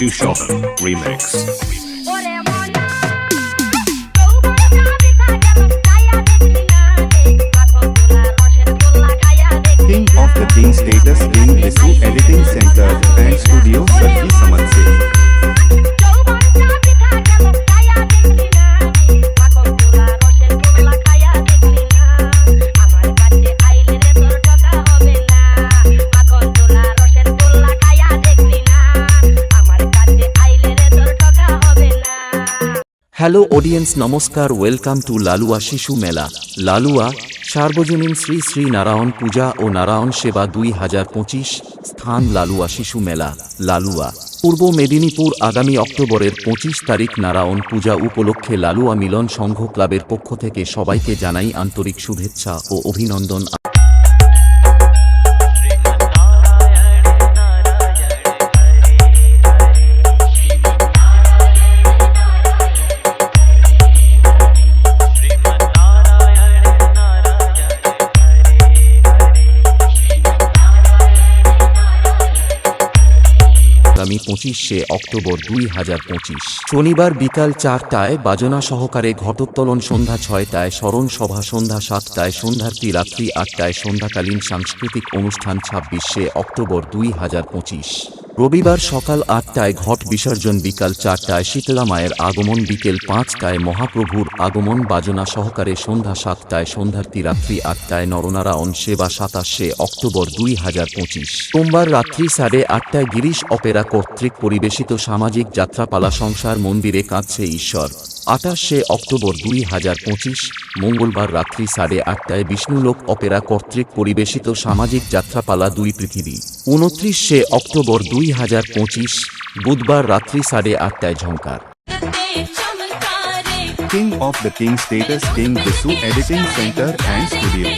Shushoff Remix. King of the King Status in the Issue Editing Center hello audience নমস্কার welcome to Lalua শিশু মেলা লালুয়া সার্বজনীন শ্রী শ্রী নারায়ণ পূজা ও নারায়ণ সেবা দুই হাজার পঁচিশ স্থান লালুয়া শিশু মেলা লালুয়া পূর্ব মেদিনীপুর আগামী অক্টোবরের পঁচিশ তারিখ নারায়ণ পূজা উপলক্ষে লালুয়া মিলন সংঘ ক্লাবের পক্ষ থেকে সবাইকে জানাই আন্তরিক শুভেচ্ছা ও অভিনন্দন আগামী পঁচিশে অক্টোবর দুই হাজার পঁচিশ। শনিবার বিকাল চারটায় বাজনা সহকারে ঘটোত্তোলন সন্ধ্যা ছয়টায়, স্মরণ সভা সন্ধ্যা সাতটায় সন্ধ্যার্থী রাত্রি আটটায়, সন্ধ্যাকালীন সাংস্কৃতিক অনুষ্ঠান ছাব্বিশে অক্টোবর দুই হাজার পঁচিশ। রবিবার সকাল আটটায় ঘট বিসর্জন বিকাল চারটায় শীতলা মায়ের আগমন বিকেল পাঁচটায় মহাপ্রভুর আগমন বাজনা সহকারে সন্ধ্যা সাতটায় সন্ধ্যার্থী রাত্রি আটটায় নরনারায়ণ সেবা সাতাশে অক্টোবর দুই হাজার পঁচিশ। সোমবার রাত্রি সাড়ে আটটায় গিরিশ অপেরা কর্তৃক পরিবেশিত সামাজিক যাত্রাপালা সংসার মন্দিরে কাঁদছে ঈশ্বর। আঠাশে অক্টোবর দুই হাজার পঁচিশ, মঙ্গলবার রাত্রি সাড়ে আটটায় বিষ্ণুলোক অপেরা কর্তৃক পরিবেশিত সামাজিক যাত্রাপালা দুই পৃথিবী উনত্রিশে অক্টোবর দুই হাজার পঁচিশ, বুধবার রাত্রি সাড়ে আটটায় ঝঙ্কার King of the King status, King Bisu Editing Center and Studio.